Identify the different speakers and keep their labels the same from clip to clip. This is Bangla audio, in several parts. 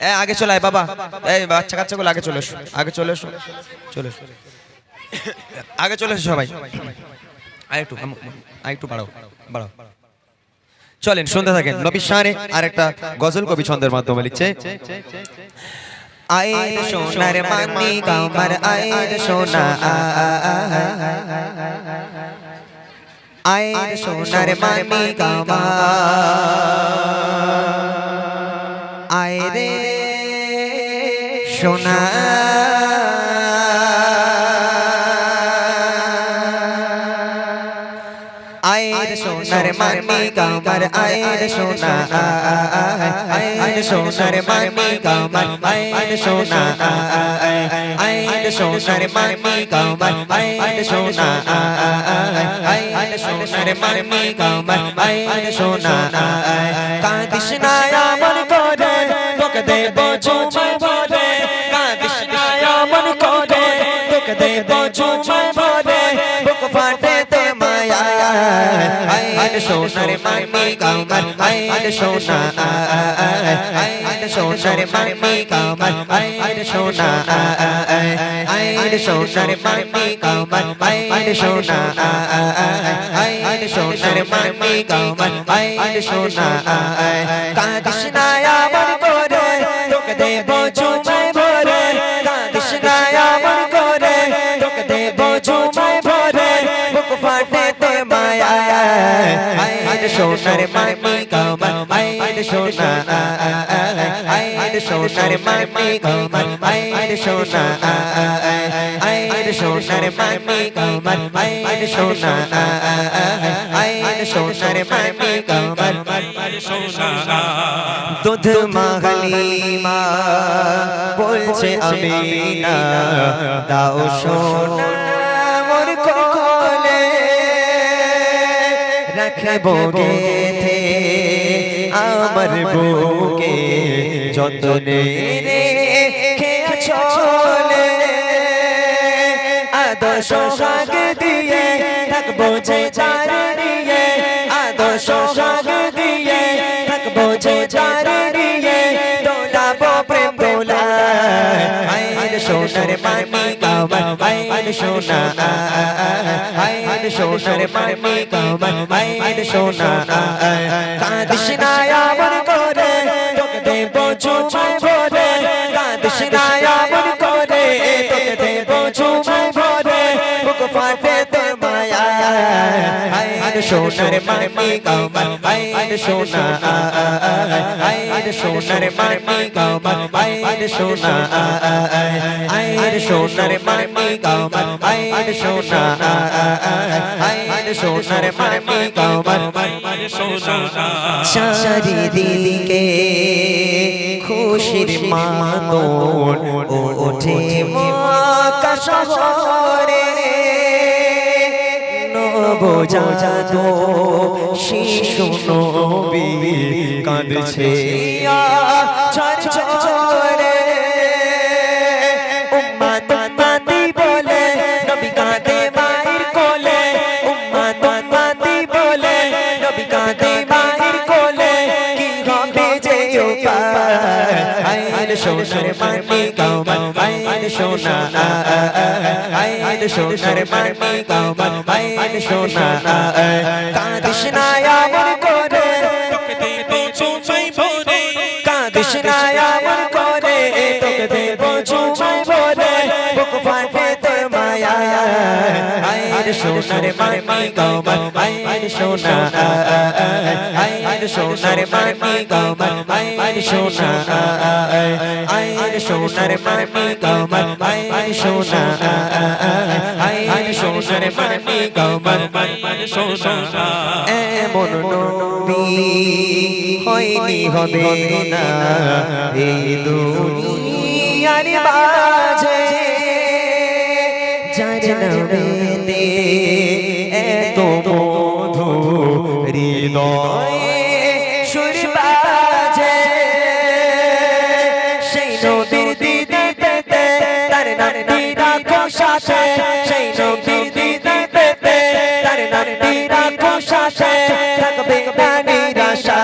Speaker 1: এ, আগে চলে আয়, বাবা। এই, বাচ্চা কাচ্চাগুলো আগে চলে এসো, আগে চলে এসো চলে এসো। আগে চলে এসো সবাই। আর একটু একটু বাড়াও বাড়াও। চলেন, শুনতে থাকেন। নবী শানে আর একটা গজল কবি ছন্দের মাধ্যমে লিখছে। আয়ের সোনার মানি কামার আয়ের সোনা। আয়ের সোনার মানি কামার আয় সোনা আয়ের সোনার মানি কামার আয়ের সোনা আয়ের সোনার মানি কামার আয়ের সোনা আয়ের সোনার মানি কামার আয়ের সোনা আয়ের সোনার মানি কামার আয়ের সোনা কাঁদিস না সোনার মানি কামার আইন সোনা আইন সোনার মানি কামার আইন সোনা আইন সোনার মানি কামার আইন সোনা আইন সোনার মানি কামার আইন সোনা কাঁদিস না আইন সোনার মানি কামার আইন সোনা আইন সোনার মানি কামার আইন সোনা আইন সোনার মানি কামার আইন সোনা আইন সোনার মানি কামার দুধ মাগলিমা বলছে আমি না দাও সোনা রাখব থে আমার বুকে যতনে রেখে চলে আদর্শ দিয়ে থাকব যে চার আদর্শ সোনার মানি কামার আইন সোনা আইন সোনার মানি কামার আইন সোনা কাঁদিস না আমার করে তোকে দেব চুমাই ভরে কাঁদিস না সোনার মানি কামার আইন সোনা আইন সোনার মানি কামার আইন সোনা আইন সোনার মানি কামার আইন সোনা আইন সোনার মানি কামার চারিদিকে খুশির মাতন ওঠে মক্কা শহরে। নবজাত শিশু নবী কাঁদছে। ছড় ছড়ে উম্মাত উম্মাতি বলে, নবী কাঁদে মায়ের কোলে। উম্মাত উম্মাতি বলে, নবী কাঁদে মায়ের কোলে। কি হবে যে উপায় আইন সোনার মানি কামার আইন সোনা আইন সোনার মানি কামার আইন সোনা কাঁদিস না আমার করে তোকে দেব চুমাই ভরে কাঁদিস না সোনার মানি কামার আইন সোনা আইন সোনার মানি কামার আইন সোনা আইন সোনার মানি কামার আইন সোনা সোনার মানি এমন নবী হয়নি হবে না এই দুনিয়ার মাঝে যার নামেতে এত মধু হৃদয়ে সুর বাজে। সেই নবীর দিদি পেতে তার নামটি রাখো সাথে সেই নবীর দিদি পেতে তার নামটি রাখো সাথে থাকবে নিরাশা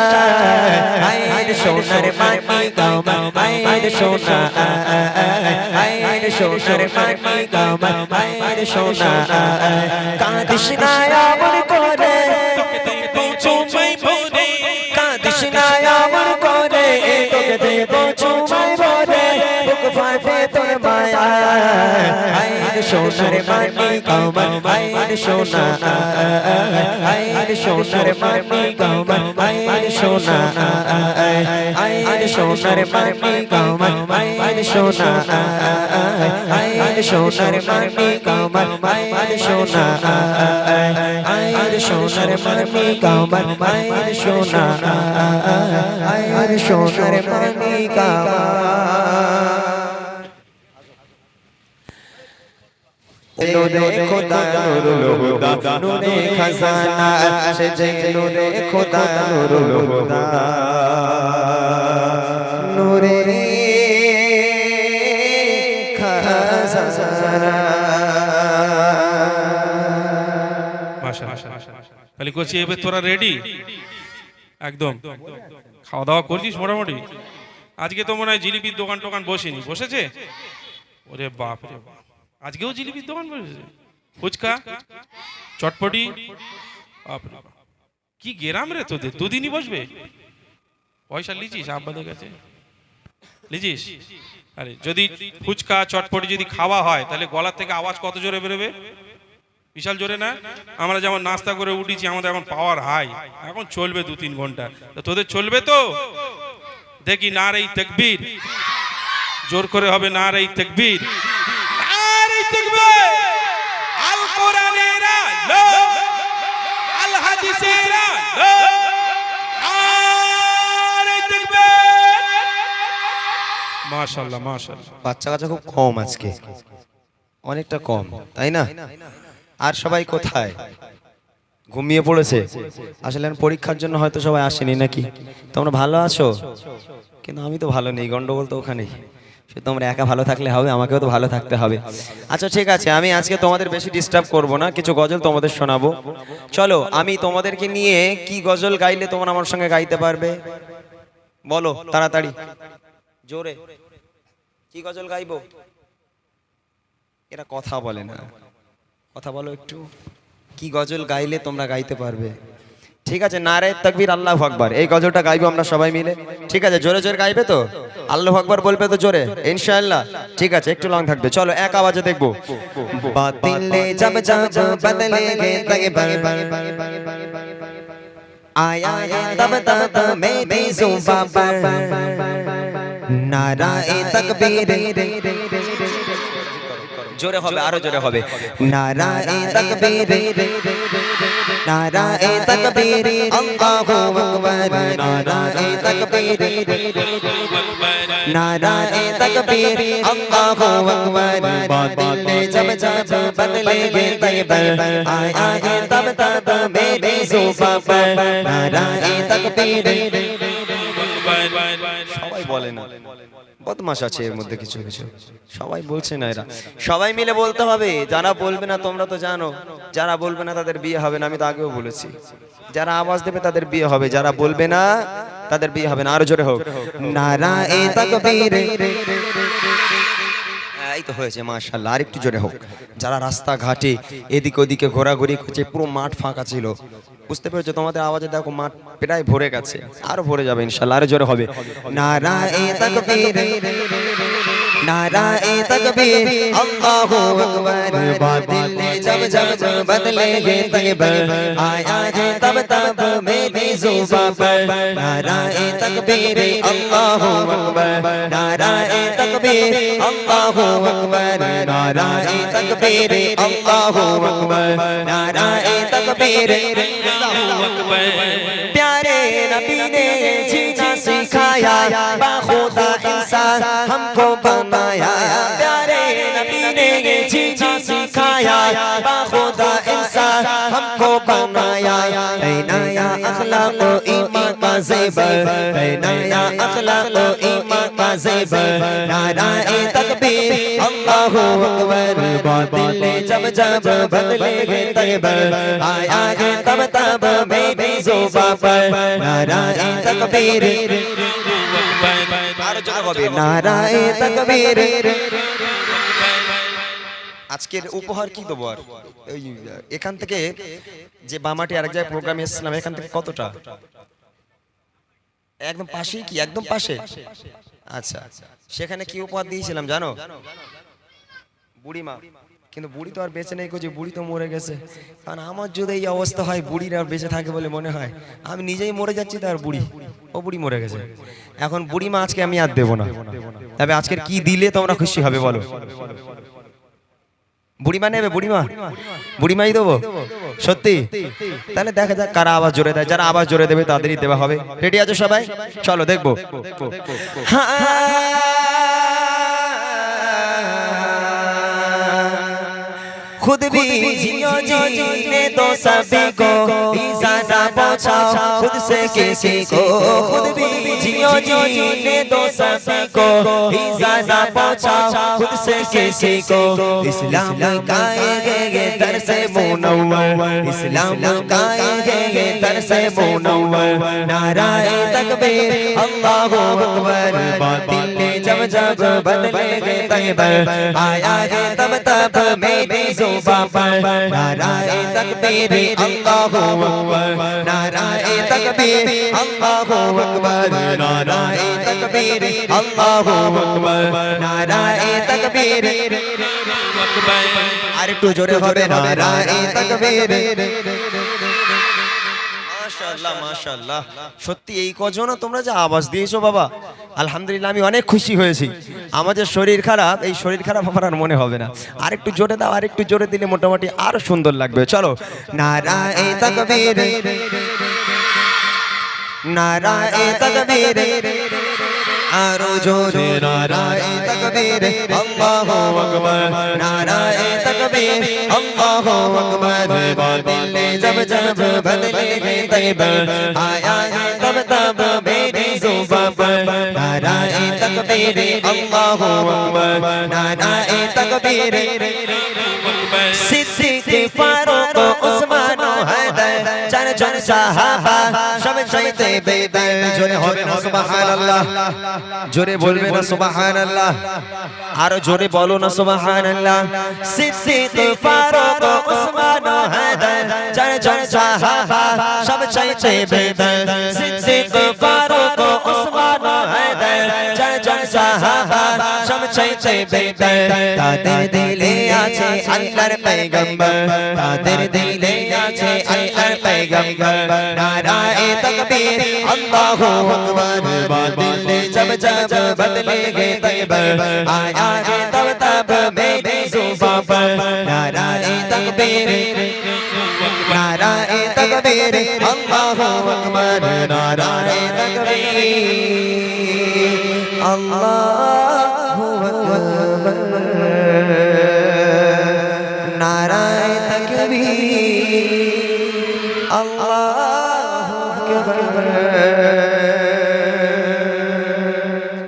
Speaker 1: আইন সোনার মানি গামার মায়ের সোনা আয়ের সোনার মাটি মায়ের সোনা কাঁদিস না আমার করে মাটি গামার মায়ের সোনা আয়ের সোনার মাটি গামার মায়ের সোনা আয়ের সোনার মাটি গামার মায়ের সোনা আয়ের সোনার মাটি গামার মায়ের সোনা আয়ের সোনার মাটি গামার মায়ের সোনা আয়ের সোনার মাটি গামার
Speaker 2: খালি করছি এবার তোরা রেডি একদম খাওয়া দাওয়া করছিস মোটামুটি আজকে তো মনে হয় জিলিপির দোকান টোকান বসেনি বসেছে ওরে বাপ রে বাপ আজকেও জিলিপির দোকান বসেছে ফুচকা, চটপটি। কি গেরাম রে তোদের? দুদিনই বসবে? পয়সা লিচিস আব্বাদের কাছে? লিচিস আরে, যদি ফুচকা, চটপটি যদি খাওয়া হয়, তাহলে গলার থেকে আওয়াজ কত জোরে বেরোবে? বিশাল জোরে না? আমরা যেমন নাস্তা করে উঠেছি, আমাদের এখন পাওয়ার হাই এখন চলবে দু তিন ঘণ্টা তোদের চলবে তো? দেখি না রে তকবীর। জোর করে হবে না রে তকবীর। মাশাআল্লাহ মাশাআল্লাহ।
Speaker 3: বাচ্চা কাচ্চা খুব কম আজকে। অনেকটা কম, তাই না? আর সবাই কোথায়? ঘুমিয়ে পড়েছে। আসলে পরীক্ষার জন্য হয়তো সবাই আসেনি নাকি? তোমরা ভালো আছো? কিন্তু আমি তো ভালো নেই, গন্ডগোল তো ওখানেই। সে তোমরা একা ভালো থাকলে হবে, আমাকেও তো ভালো থাকতে হবে। আচ্ছা ঠিক আছে, আমি আজকে তোমাদের বেশি ডিস্টার্ব করব না, কিছু গজল তোমাদের শোনাবো। চলো, আমি তোমাদেরকে নিয়ে কি গজল গাইলে তোমরা আমার সঙ্গে গাইতে পারবে? বলো, তাড়াতাড়ি। জোরে। কি গজল গাইবো এরা কথা বলে না কথা বলো একটু কি গজল গাইলে তোমরা গাইতে পারবে ঠিক আছে নারে তাকবীর আল্লাহ আকবার এই গজলটা গাইবো আমরা সবাই মিলে ঠিক আছে জোরে জোরে গাইবে তো আল্লাহ আকবার বলবে তো জোরে ইনশাআল্লাহ ঠিক আছে একটু লং থাকবে চলো এক আওয়াজে দেখবো
Speaker 1: बातिले जब जब बदलेंगे तकबर आया है तब तब मेरी जुबा पर নারায়ে তাকবীর।
Speaker 3: জোরে হবে আরও জোরে হবে।
Speaker 1: নারায়ে তাকবীর। নারায়ে তাকবীর। আল্লাহু আকবার। নারায়ে তাকবীর। নারায়ে তাকবীর। আল্লাহু আকবার। বাতিল নে জব জব বদলে গে তৈবর আয়া হে তব তব মেরি সুফা নারায়ে
Speaker 3: তাকবীর। বলে না। বদমাস আছে এর মধ্যে কিছু কিছু। সবাই বলছে না এরা। সবাই মিলে বলতে হবে, যারা বলবে না তোমরা তো জানো। যারা বলবে না তাদের বিয়ে হবে না, আমি তো আগেও বলেছি। যারা আওয়াজ দেবে তাদের বিয়ে হবে, যারা বলবে না তাদের বিয়ে হবে না। আরও জোরে হোক।
Speaker 1: নারায়
Speaker 3: তাকবীর। এই হয়েছে হয়েছে মাশাল্লাহ আরেকটু জোরে হোক। যারা রাস্তাঘাটে এদিক ওদিকে ঘোরাঘুরি করছে পুরো মাঠ ফাঁকা ছিল। বুঝতে পেরেছ? তোমাদের আওয়াজে দেখো মাঠ প্রায় ভরে গেছে। আরও ভরে যাবে ইনশাল্লাহ আরও জোরে হবে।
Speaker 1: না नाराए तकबीर अल्लाहु अकबर बातिल जब जब बदलेंगे तकबर आया है तब तब मेरी जुबा पर नाराए तकबीर अल्लाहु अकबर नाराए तकबीर अल्लाहु अकबर नाराए तकबीर अल्लाहु अकबर नाराए तकबीर प्यारे नबी ने जीना सिखाया बाखुदा इंसान हमको बनाया प्यारे नबी ने जीना सिखाया बाखुदा इंसान हमको बनाया ऐ नया अखलाक ईमान का ज़ेवर ऐ नया अखलाक ईमान का ज़ेवर नाराए तकबीर अल्लाहु अकबर बातिल जब जब बदलेंगे तकबर आया है तब तब मेरी जुबा पर नाराए तकबीर
Speaker 4: জোরে হবে।
Speaker 1: নারায়ে তাকবীর।
Speaker 4: আজকের উপহার কি দেবো আর? ওই এখান থেকে যে বামাটি আরেক জায়গায় প্রোগ্রামে এসেছিলাম এখান থেকে কতটা? একদম পাশেই কি? একদম পাশে? আচ্ছা। সেখানে কি উপহার দিয়েছিলাম জানো? বুড়িমা। কিন্তু বুড়ি তো আর বেঁচে নেই যে বুড়ি তো মরে গেছে। কারণ আমার যদি এই অবস্থা হয় বুড়ির আর বেঁচে থাকে বলে মনে হয় আমি নিজেই মরে যাচ্ছি তার বুড়ি। ও বুড়ি মরে গেছে। এখন বুড়ি মা আজকে আমি আর দেবো না। তবে আজকের কি দিলে তোমরা খুশি হবে বলো? বুড়িমা নেবে বুড়িমা বুড়িমাই দেবো? সত্যি? তাহলে দেখা যাক কারা আবার জোরে দেয়। যারা আবার জোরে দেবে তাদেরই দেওয়া হবে। রেডি আছো সবাই? চলো দেখব।
Speaker 1: खुद भी जियो जीने दो सभी को इजारा पहुंचाओ खुद से किसी को खुद भी जियो जीने दो सभी को इजारा पहुंचाओ खुद से किसी को इस्लाम का ये दर से मुनव्वर इस्लाम का ये दर से मुनव्वर नाराए तकबीर अल्लाहू अकबर बातिल ने जब जब बदले तैबर आया है तब तब मेरी जुबान पर नाराए तकबीर अल्लाहू अकबर नाराए तकबीर अल्लाहू अकबर नाराए तकबीर अल्लाहू अकबर नाराए तकबीर
Speaker 4: আর একটু জোরে হবে
Speaker 1: नाराए तकबीर
Speaker 4: মাশাআল্লাহ মাশাআল্লাহ। সত্যি এই কজনও তোমরা যে আওয়াজ দিয়েছ বাবা, আলহামদুলিল্লাহ আমি অনেক খুশি হয়েছি। আমাদের শরীর খারাপ, এই শরীর খারাপ আমার আর মনে হবে না। আরেকটু জোরে দাও, আরেকটু জোরে দিলে মোটামুটি আরও সুন্দর লাগবে। চলো।
Speaker 1: নারায়ে তাকবীর। নারায়ে आरो जोरे नाराए तकबीर अल्लाहू अकबर नाराए तकबीर अल्लाहू अकबर दिल ने जब जब बदले गए तैबर आया है तब तब मेरी जुबान पर नाराए तकबीर अल्लाहू अकबर नाराए तकबीर सिद्दीक फारूक उस्मान हैदर চার জন সাহাবা, সব চাইতে বেদে জোরে হবে না, সুবহানাল্লাহ।
Speaker 4: জোরে বলবে না, সুবহানাল্লাহ। আর জোরে বলো না, সুবহানাল্লাহ।
Speaker 1: সিদ্দিক ফারুক উসমান হায়দার চার জন সাহাবা, সব চাইতে বেদর চাইতে বেতর তাদের দিলে আছে আল্লাহর পয়গম্বর। তাদের দিলে আছে আল্লাহর পয়গম্বর। নারায়ে তাকবীর, আল্লাহু আকবার। বাদিল জব জব বদলে গে তৈবর। আয়া রে তব তব মেরে জুবা পর নারায়ে তাকবীর নারায়ে তাকবীর, আল্লাহু আকবার। নারায়ে তাকবীর। আল্লাহ নারায় তকবি আল্লাহ